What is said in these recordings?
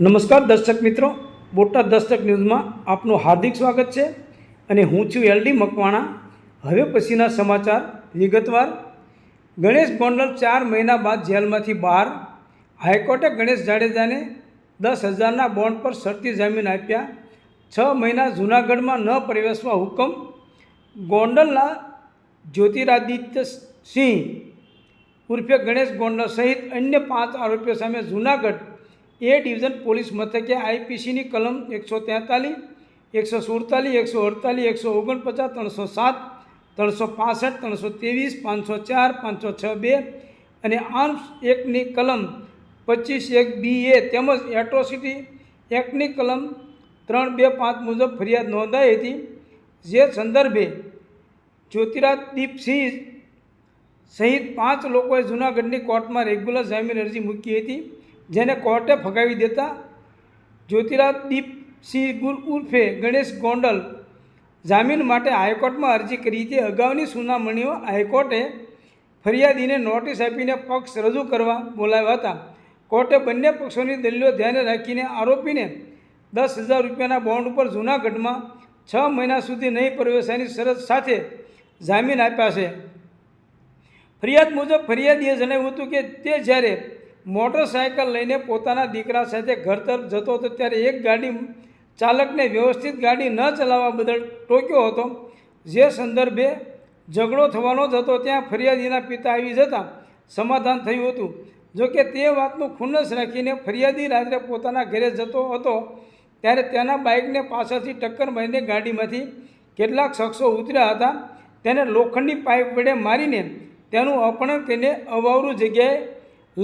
નમસ્કાર દર્શક મિત્રો. બોટાદ દર્શક ન્યૂઝમાં આપનું હાર્દિક સ્વાગત છે અને હું છું એલડી મકવાણા. હવે પછીના સમાચાર વિગતવાર. ગણેશ ગોંડલ ચાર મહિના બાદ જેલમાંથી બહાર. હાઈકોર્ટે ગણેશ જાડેજાને દસ હજારના બોન્ડ પર શરતી જામીન આપ્યા. છ મહિના જૂનાગઢમાં ન પ્રવેશવા હુકમ. ગોંડલના જ્યોતિરાદિત્ય સિંહ ઉર્ફે ગણેશ ગોંડલ સહિત અન્ય પાંચ આરોપીઓ સામે જૂનાગઢ એ ડિવિઝન પોલીસ મથકે આઈપીસીની કલમ એકસો તેતાલીસ, એકસો સુડતાલીસ, એકસો અડતાલીસ, એકસો ઓગણપચાસ, ત્રણસો સાત, ત્રણસો પાસઠ, ત્રણસો ત્રેવીસ, પાંચસો ચાર, પાંચસો છ બે અને આર્મ્સ એક્ટની કલમ પચીસ એક બી એ તેમજ એટ્રોસિટી એક્ટની કલમ ત્રણ બે પાંચ મુજબ ફરિયાદ નોંધાઈ હતી. જે સંદર્ભે જ્યોતિરાદીપસિંહ સહિત પાંચ લોકોએ જૂનાગઢની કોર્ટમાં રેગ્યુલર જામીન અરજી મૂકી હતી. જેને કોર્ટે ફગાવી દેતા જ્યોતિરાદીપસિંહ ગુલ ઉર્ફે ગણેશ ગોંડલ જામીન માટે હાઈકોર્ટમાં અરજી કરી હતી. અગાઉની સુનાવણીઓ હાઈકોર્ટે ફરિયાદીને નોટિસ આપીને પક્ષ રજૂ કરવા બોલાવ્યા હતા. કોર્ટે બંને પક્ષોની દલીલો ધ્યાને રાખીને આરોપીને દસ હજાર રૂપિયાના બોન્ડ ઉપર જૂનાગઢમાં છ મહિના સુધી નહીં પ્રવેશવાની શરત સાથે જામીન આપ્યા છે. ફરિયાદ મુજબ ફરિયાદીએ જણાવ્યું હતું કે તે જ્યારે મોટરસાયકલ લઈને પોતાના દીકરા સાથે ઘર તરફ જતો હતો, ત્યારે એક ગાડી ચાલકને વ્યવસ્થિત ગાડી ન ચલાવવા બદલ ટોક્યો હતો. જે સંદર્ભે ઝઘડો થવાનો જ હતો, ત્યાં ફરિયાદીના પિતા આવી જતાં સમાધાન થયું હતું. જોકે તે વાતનું ખુન્નસ રાખીને ફરિયાદી રાત્રે પોતાના ઘરે જતો હતો, ત્યારે તેના બાઇકને પાછળથી ટક્કર મારીને ગાડીમાંથી કેટલાક શખ્સો ઉતર્યા હતા. તેને લોખંડની પાઇપ વડે મારીને તેનું અપહરણ કરીને અવાવરું જગ્યાએ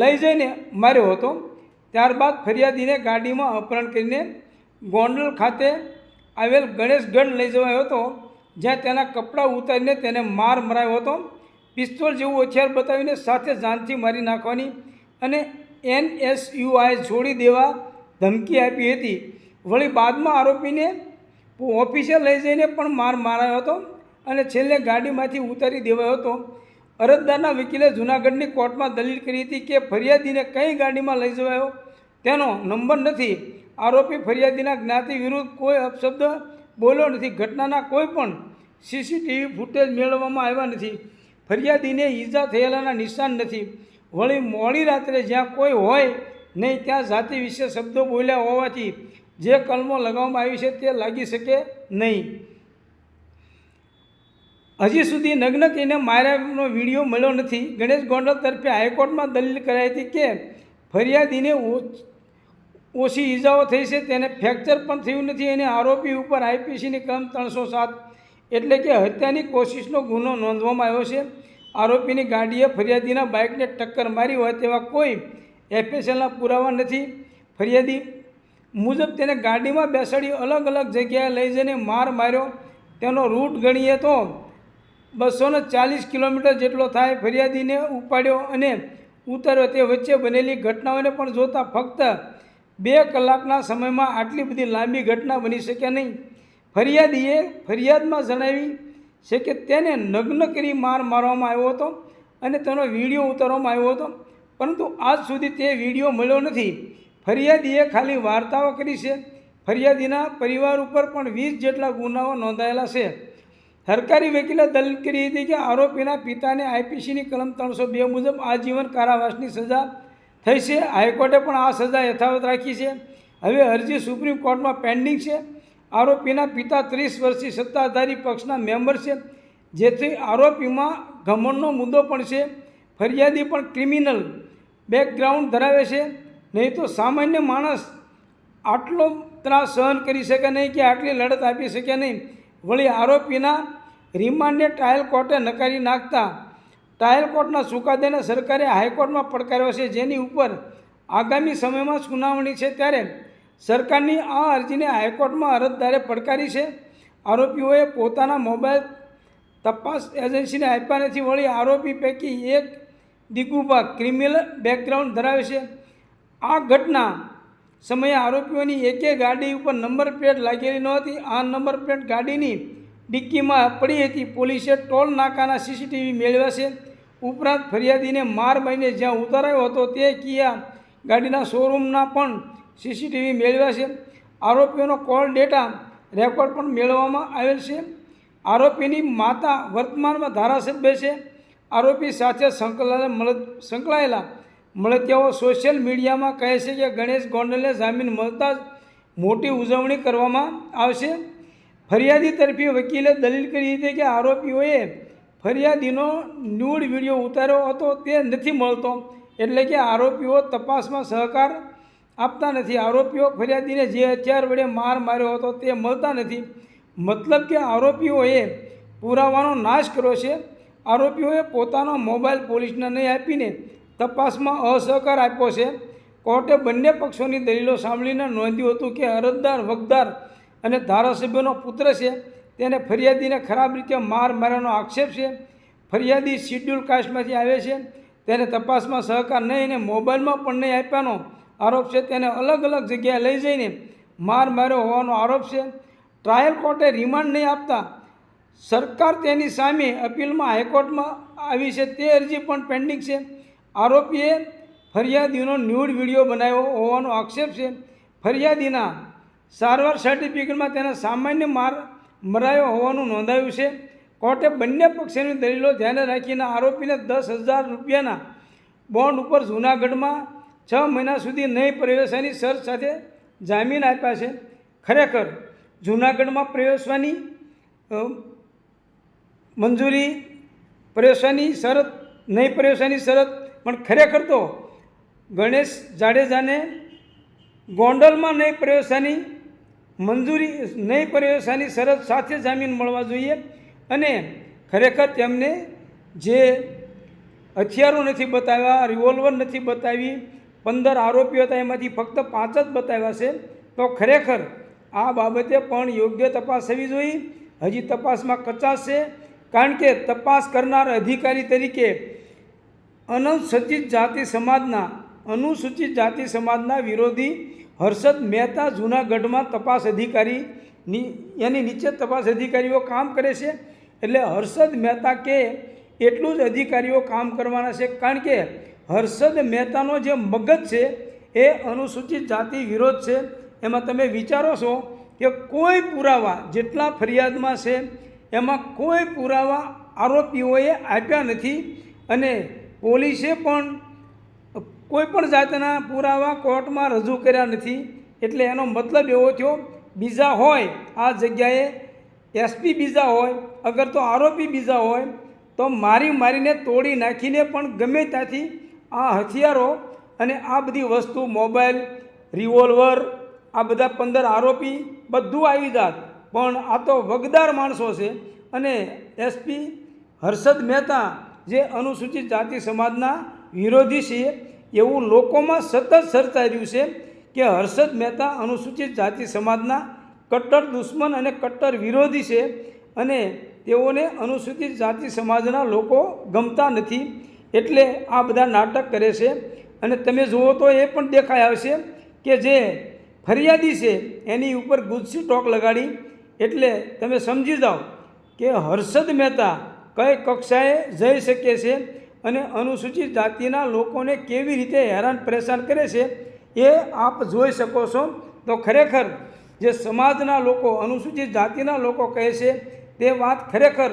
લઈ જઈને માર્યો હતો. ત્યારબાદ ફરિયાદીને ગાડીમાં અપહરણ કરીને ગોંડલ ખાતે આવેલ ગણેશગઢ લઈ જવાયો હતો, જ્યાં તેના કપડાં ઉતારીને તેને માર મરાયો હતો. પિસ્તોલ જેવું હથિયાર બતાવીને સાથે જાનથી મારી નાખવાની અને એનએસયુઆઈ છોડી દેવા ધમકી આપી હતી. વળી બાદમાં આરોપીને ઓફિસે લઈ જઈને પણ માર મારાયો હતો અને છેલ્લે ગાડીમાંથી ઉતારી દેવાયો હતો. અરજદારના વકીલે જૂનાગઢની કોર્ટમાં દલીલ કરી હતી કે ફરિયાદીને કઈ ગાડીમાં લઈ જવાયો? તેનો નંબર નથી. આરોપી ફરિયાદીના જ્ઞાતિ વિરુદ્ધ કોઈ અપશબ્દ બોલ્યો નથી. ઘટનાના કોઈ પણ સીસીટીવી ફૂટેજ મેળવવામાં આવ્યા નથી. ફરિયાદીને ઈજા થયેલાના નિશાન નથી. વળી મોડી રાત્રે જ્યાં કોઈ હોય નહીં, ત્યાં જાતિ વિશે શબ્દો બોલ્યા હોવાથી જે કલમો લગાવવામાં આવી છે તે લાગી શકે નહીં. હજી સુધી નગ્ન કહીને માર્યાનો વીડિયો મળ્યો નથી. ગણેશ ગોંડલ તરફે હાઈકોર્ટમાં દલીલ કરાઈ હતી કે ફરિયાદીને ઓછી ઈજાઓ થઈ છે, તેને ફ્રેક્ચર પણ થયું નથી અને આરોપી ઉપર આઈપીસીની ક્રમ ત્રણસો સાત એટલે કે હત્યાની કોશિશનો ગુનો નોંધવામાં આવ્યો છે. આરોપીની ગાડીએ ફરિયાદીના બાઇકને ટક્કર મારી હોય તેવા કોઈ એફએસએલના પુરાવા નથી. ફરિયાદી મુજબ તેને ગાડીમાં બેસાડી અલગ અલગ જગ્યાએ લઈ જઈને માર માર્યો. તેનો રૂટ ગણીએ તો બસો ચાલીસ કિલોમીટર જેટલો થાય ફરિયાદીને ઉપાડ્યો અને ઉતાર્યો તે વચ્ચે બનેલી ઘટનાઓને પણ જોતાં ફક્ત બે કલાકના સમયમાં આટલી બધી લાંબી ઘટના બની શકે નહીં. ફરિયાદીએ ફરિયાદમાં જણાવી છે કે તેને નગ્ન કરી માર મારવામાં આવ્યો હતો અને તેનો વીડિયો ઉતારવામાં આવ્યો હતો. પરંતુ આજ સુધી તે વીડિયો મળ્યો નથી. ફરિયાદીએ ખાલી વાર્તાઓ કરી છે. ફરિયાદીના પરિવાર ઉપર પણ વીસ જેટલા ગુનાઓ નોંધાયેલા છે. સરકારી વકીલે દલીલ કરી હતી કે આરોપીના પિતાને આઈપીસીની કલમ ત્રણસો બે મુજબ આજીવન કારાવાસની સજા થઈ છે હાઈકોર્ટે પણ આ સજા યથાવત રાખી છે. હવે અરજી સુપ્રીમ કોર્ટમાં પેન્ડિંગ છે. આરોપીના પિતા ત્રીસ વર્ષથી સત્તાધારી પક્ષના મેમ્બર છે. જેથી આરોપીમાં ઘમંડનો મુદ્દો પણ છે. ફરિયાદી પણ ક્રિમિનલ બેકગ્રાઉન્ડ ધરાવે છે. નહીં તો સામાન્ય માણસ આટલો ત્રાસ સહન કરી શકે નહીં કે આટલી લડત આપી શકે નહીં. વળી આરોપીના રિમાન્ડને ટ્રાયલ કોર્ટે નકારી નાખતા ટ્રાયલ કોર્ટના ચુકાદાને સરકારે હાઈકોર્ટમાં પડકાર્યો છે. જેની ઉપર આગામી સમયમાં સુનાવણી છે ત્યારે સરકારની આ અરજીને હાઈકોર્ટમાં અરજદારે પડકારી છે. આરોપીઓએ પોતાના મોબાઈલ તપાસ એજન્સીને આપ્યા નથી વળી આરોપી પૈકી એક દીકુભાગ ક્રિમિનલ બેકગ્રાઉન્ડ ધરાવે છે. આ ઘટના સમયે આરોપીઓની એકે ગાડી ઉપર નંબર પ્લેટ લાગેલી નહોતી. આ નંબર પ્લેટ ગાડીની ડિક્કીમાં પડી હતી. પોલીસે ટોલ નાકાના સીસીટીવી મેળવ્યા છે. ઉપરાંત ફરિયાદીને માર મારીને જ્યાં ઉતારાયો હતો તે કિયા ગાડીના શોરૂમના પણ સીસીટીવી મેળવ્યા છે. આરોપીઓનો કોલ ડેટા રેકોર્ડ પણ મેળવવામાં આવેલ છે. આરોપીની માતા વર્તમાનમાં ધારાસભ્ય છે. આરોપી સાથે સંકળાયેલા સંકળાયેલા મળતિયાઓ સોશિયલ મીડિયામાં કહે છે કે ગણેશ ગોંડલને જામીન મળતા જ મોટી ઉજવણી કરવામાં આવશે. ફરિયાદી તરફી વકીલે દલીલ કરી હતી કે આરોપીઓએ ફરિયાદીનો ન્યૂડ વીડિયો ઉતાર્યો હતો, તે નથી મળતો. એટલે કે આરોપીઓ તપાસમાં સહકાર આપતા નથી. આરોપીઓ ફરિયાદીને જે હથિયાર વડે માર માર્યો હતો, તે મળતા નથી. મતલબ કે આરોપીઓએ પુરાવાનો નાશ કર્યો છે. આરોપીઓએ પોતાનો મોબાઈલ પોલીસને નહીં આપીને તપાસમાં અસહકાર આપ્યો છે. કોર્ટે બંને પક્ષોની દલીલો સાંભળીને નોંધ્યું હતું કે અરજદાર વગદાર અને ધારાસભ્યનો પુત્ર છે, તેને ફરિયાદીને ખરાબ રીતે માર માર્યાનો આક્ષેપ છે. ફરિયાદી શિડ્યુલ કાસ્ટમાંથી આવે છે, તેને તપાસમાં સહકાર નહીં અને મોબાઈલમાં પણ નહીં આપ્યાનો આરોપ છે, તેને અલગ અલગ જગ્યાએ લઈ જઈને માર માર્યો હોવાનો આરોપ છે. ટ્રાયલ કોર્ટે રિમાન્ડ નહીં આપતા સરકાર તેની સામે અપીલમાં હાઈકોર્ટમાં આવી છે તે અરજી પણ પેન્ડિંગ છે. આરોપીએ ફરિયાદીનો ન્યૂડ વીડિયો બનાવ્યો હોવાનો આક્ષેપ છે. ફરિયાદીના સારવાર સર્ટિફિકેટમાં તેના સામાન્ય માર મરાયો હોવાનું નોંધાયું છે. કોર્ટે બંને પક્ષની દલીલો ધ્યાને રાખીને આરોપીને દસ હજાર રૂપિયાના બોન્ડ ઉપર જૂનાગઢમાં છ મહિના સુધી નહીં પ્રવેશવાની શરત સાથે જામીન આપ્યા છે. ખરેખર જૂનાગઢમાં પ્રવેશવાની મંજૂરી પ્રવેશવાની શરત, નહીં પ્રવેશવાની શરત, પણ ખરેખર તો ગણેશ જાડેજાને ગોંડલમાં નહીં પ્રવેશવાની મંજૂરી નહીં પ્રવેશવાની શરત સાથે જામીન મળવા જોઈએ અને ખરેખર તેમને જે હથિયારો નથી બતાવ્યા રિવોલ્વર નથી બતાવી, પંદર આરોપીઓ હતા, એમાંથી ફક્ત પાંચ જ બતાવ્યા છે, તો ખરેખર આ બાબતે પણ યોગ્ય તપાસ થવી જોઈએ. હજી તપાસમાં કચાશ છે, કારણ કે તપાસ કરનાર અધિકારી તરીકે અનુસૂચિત જાતિ સમાજના, અનુસૂચિત જાતિ સમાજના વિરોધી હર્ષદ મહેતા જૂનાગઢમાં તપાસ અધિકારીની એની નીચે તપાસ અધિકારીઓ કામ કરે છે. એટલે હર્ષદ મહેતા કે એટલું જ અધિકારીઓ કામ કરવાના છે. કારણ કે હર્ષદ મહેતાનો જે મગજ છે, એ અનુસૂચિત જાતિ વિરોધ છે. એમાં તમે વિચારો છો કે કોઈ પુરાવા જેટલા ફરિયાદમાં છે, એમાં કોઈ પુરાવા આરોપીઓએ આપ્યા નથી. અને પોલીસે પણ કોઈ પણ જાતના પુરાવા કોર્ટમાં રજૂ કર્યા નથી, એટલે એનો મતલબ એવો થયો, બીજા હોય આ જગ્યાએ એસપી બીજા હોય, અગર તો આરોપી બીજા હોય, તો મારી મારીને તોડી નાખીને પણ ગમે ત્યાંથી આ હથિયારો અને આ બધી વસ્તુ, મોબાઈલ, રિવોલ્વર, આ બધા પંદર આરોપી બધું આવી જાત. પણ આ તો વગદાર માણસો છે અને એસપી હર્ષદ મહેતા જે અનુસૂચિત જાતિ સમાજના વિરોધી છે એવું લોકોમાં સતત સરતા રહ્યું છે કે હર્ષદ મહેતા અનુસૂચિત જાતિ સમાજના કટ્ટર દુશ્મન અને કટ્ટર વિરોધી છે અને તેઓને અનુસૂચિત જાતિ સમાજના લોકો ગમતા નથી એટલે આ બધા નાટક કરે છે. અને તમે જુઓ તો એ પણ દેખાય આવશે કે જે ફરિયાદી છે એની ઉપર ગુજસી ટોક લગાડી. એટલે તમે સમજી જાઓ કે હર્ષદ મહેતા કઈ કક્ષાએ જઈ શકે છે અને અનુસૂચિત જાતિના લોકોને કેવી રીતે હેરાન પરેશાન કરે છે એ આપ જોઈ શકો છો. તો ખરેખર જે સમાજના લોકો, અનુસૂચિત જાતિના લોકો કહે છે, તે વાત ખરેખર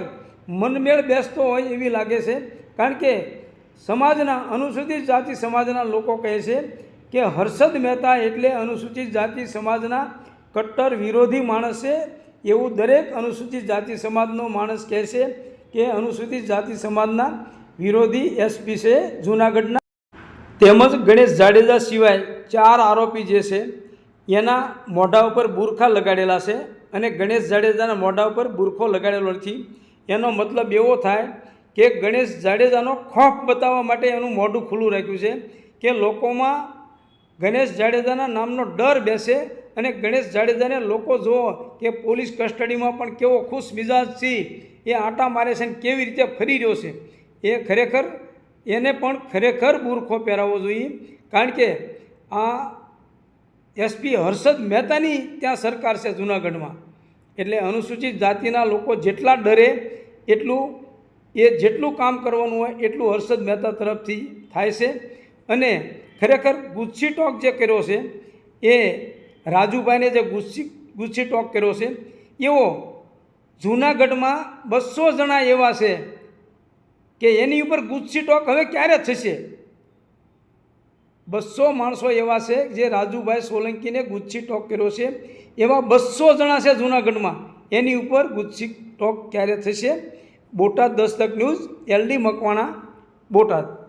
મનમેળ બેસતો હોય એવી લાગે છે. કારણ કે સમાજના, અનુસૂચિત જાતિ સમાજના લોકો કહે છે કે હર્ષદ મહેતા એટલે અનુસૂચિત જાતિ સમાજના કટ્ટર વિરોધી માણસ છે. એવું દરેક અનુસૂચિત જાતિ સમાજનો માણસ કહે છે કે અનુસૂચિત જાતિ સમાજના વિરોધી એસપી છે જૂનાગઢના. તેમજ ગણેશ જાડેજા સિવાય ચાર આરોપી જે છે, એના મોઢા ઉપર બુરખા લગાડેલા છે અને ગણેશ જાડેજાના મોઢા ઉપર બુરખો લગાડેલો નથી. એનો મતલબ એવો થાય કે ગણેશ જાડેજાનો ખોફ બતાવવા માટે એનું મોઢું ખુલ્લું રાખ્યું છે કે લોકોમાં ગણેશ જાડેજાના નામનો ડર બેસે અને ગણેશ જાડેજાને લોકો જુઓ કે પોલીસ કસ્ટડીમાં પણ કેવો ખુશ મિજાજ છે, એ આંટા મારે છે ને કેવી રીતે ફરી રહ્યો છે. એ ખરેખર એને પણ ખરેખર બુરખો પહેરાવવો જોઈએ. કારણ કે આ એસપી હર્ષદ મહેતાની ત્યાં સરકાર છે જૂનાગઢમાં. એટલે અનુસૂચિત જાતિના લોકો જેટલા ડરે એટલું, એ જેટલું કામ કરવાનું હોય એટલું હર્ષદ મહેતા તરફથી થાય છે. અને ખરેખર ગુચ્છી ટોક જે કર્યો છે, એ રાજુભાઈને જે ગુસ્સી ગુસ્સી ટોક કર્યો છે, એવો જૂનાગઢમાં બસો જણા એવા છે કે એની ઉપર ગુસ્સી ટોક હવે ક્યારે થશે? બસો માણસો એવા છે જે રાજુભાઈ સોલંકીને ગુચ્છી ટોક કર્યો છે. એવા બસો જણા છે જૂનાગઢમાં. એની ઉપર ગુચ્છી ટોક ક્યારે થશે? Botad Dastak news, L D Makwana, Botad.